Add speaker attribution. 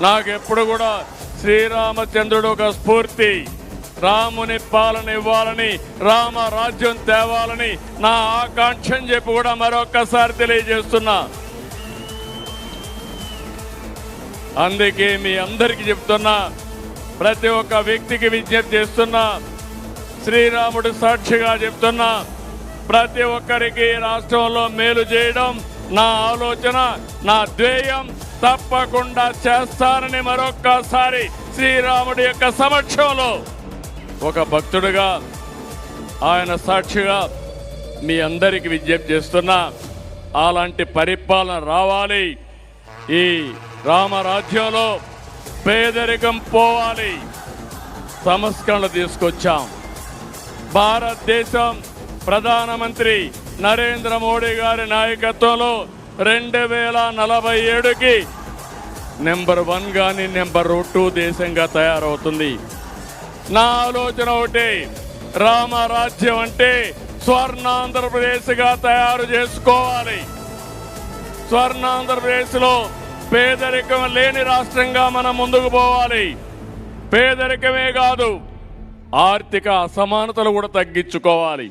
Speaker 1: నాకు ఎప్పుడు కూడా శ్రీరామచంద్రుడు ఒక స్ఫూర్తి. రాముని పాలన ఇవ్వాలని రామ రాజ్యం తేవాలని నా ఆకాంక్ష అని చెప్పి కూడా మరొక్కసారి తెలియజేస్తున్నా. అందుకే మీ అందరికీ చెప్తున్నా ప్రతి ఒక్క వ్యక్తికి విజ్ఞప్తి చేస్తున్నా శ్రీరాముడు సాక్షిగా చెప్తున్నా ప్రతి ఒక్కరికి రాష్ట్రంలో మేలు చేయడం నా ఆలోచన నా ధ్యేయం. తప్పకుండా చేస్తానని మరొక్కసారి శ్రీరాముడి యొక్క సమక్షంలో ఒక భక్తుడుగా ఆయన సాక్షిగా మీ అందరికి విజ్ఞప్తి చేస్తున్నా. అలాంటి పరిపాలన రావాలి. ఈ రామరాజ్యంలో పేదరికం పోవాలి. సంస్కరణ తీసుకొచ్చాం. భారతదేశం ప్రధానమంత్రి నరేంద్ర మోడీ గారి నాయకత్వంలో రెండు వేల నలభై ఏడుకి నెంబర్ వన్ కానీ నెంబర్ టూ దేశంగా తయారవుతుంది. నా ఆలోచన ఒకటి రామరాజ్యం అంటే స్వర్ణాంధ్రప్రదేశ్గా తయారు చేసుకోవాలి. స్వర్ణాంధ్రప్రదేశ్లో పేదరికం లేని రాష్ట్రంగా మనం ముందుకు పోవాలి. పేదరికమే కాదు ఆర్థిక అసమానతలు కూడా తగ్గించుకోవాలి.